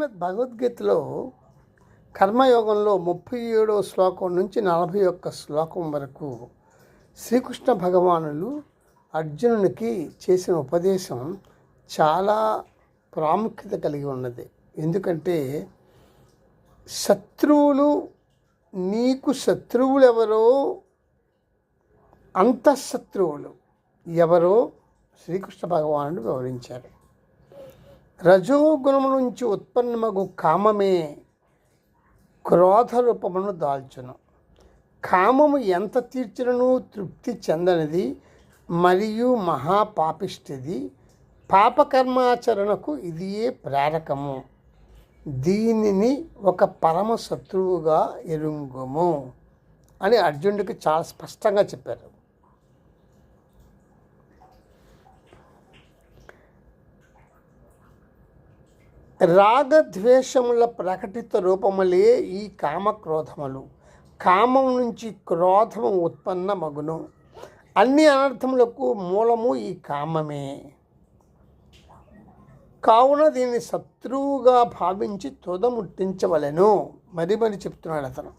శ్రీమద్ భగవద్గీతలో కర్మయోగంలో ముప్పై ఏడవ శ్లోకం నుంచి నలభై ఒక్క శ్లోకం వరకు శ్రీకృష్ణ భగవానులు అర్జునునికి చేసిన ఉపదేశం చాలా ప్రాముఖ్యత కలిగి ఉన్నది. ఎందుకంటే శత్రువులు నీకు శత్రువులు ఎవరో అంతఃశత్రువులు ఎవరో శ్రీకృష్ణ భగవానుడు వివరించారు. రజోగుణము నుంచి ఉత్పన్నమగు కామమే క్రోధ రూపమును దాల్చును. కామము ఎంత తీర్చినను తృప్తి చెందనిది మరియు మహాపాపిష్టిది. పాపకర్మాచరణకు ఇదియే ప్రేరకము. దీనిని ఒక పరమ శత్రువుగా ఎరుంగుము అని అర్జునుడికి చాలా స్పష్టంగా చెప్పారు. రాగద్వేషముల ప్రకటిత రూపములే ఈ కామక్రోధములు. కామం నుంచి క్రోధము ఉత్పన్నమగును. అన్ని అనర్థములకు మూలము ఈ కామమే. కావున దీన్ని శత్రువుగా భావించి తుదముట్టించవలెను మరి మరి చెప్తున్నాడు అతను.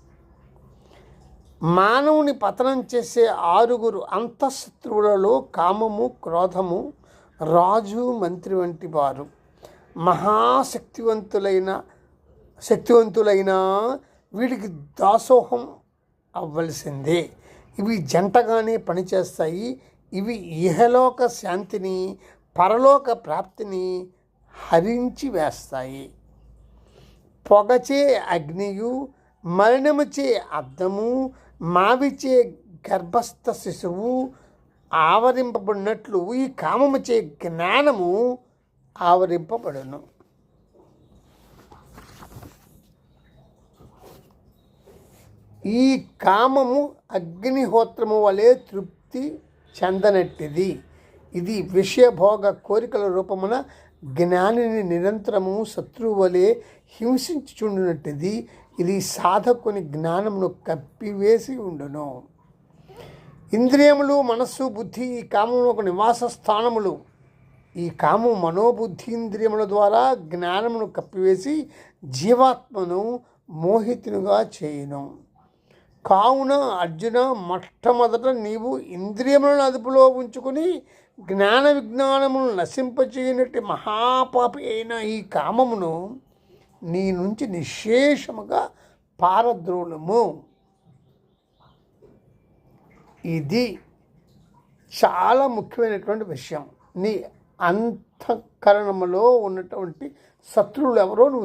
మానవుని పతనం చేసే ఆరుగురు అంతఃశత్రువులలో కామము క్రోధము రాజు మంత్రి వంటి వారు. మహాశక్తివంతులైన శక్తివంతులైన వీడికి దాసోహం అవ్వలసిందే. ఇవి జంటగానే పనిచేస్తాయి. ఇవి ఇహలోక శాంతిని పరలోక ప్రాప్తిని హరించి వేస్తాయి. పొగచే అగ్నియు మరణముచే అద్దము మావిచే గర్భస్థ శిశువు ఆవరింపబడినట్లు ఈ కామముచే జ్ఞానము ఆవరింపబడును. ఈ కామము అగ్నిహోత్రము వలె తృప్తి చెందనట్టిది. ఇది విషయభోగ కోరికల రూపమున జ్ఞానిని నిరంతరము శత్రువు వలె హింసించుచుండునట్టిది. ఇది సాధకుని జ్ఞానమును కప్పివేసి ఉండును. ఇంద్రియములు మనస్సు బుద్ధి ఈ కామమునకు నివాస స్థానములు ఈ కామం మనోబుద్ధీంద్రియముల ద్వారా జ్ఞానమును కప్పివేసి జీవాత్మను మోహితునుగా చేయను. కావున అర్జున మొట్టమొదట నీవు ఇంద్రియములను అదుపులో ఉంచుకుని జ్ఞాన విజ్ఞానమును నశింపచేయనట్టి మహాపాపి అయిన ఈ కామమును నీ నుంచి నిశేషముగా పారద్రోణము ఇది చాలా ముఖ్యమైనటువంటి విషయం. నీ అంతఃకరణములో ఉన్నటువంటి శత్రువులు ఎవరో నువ్వు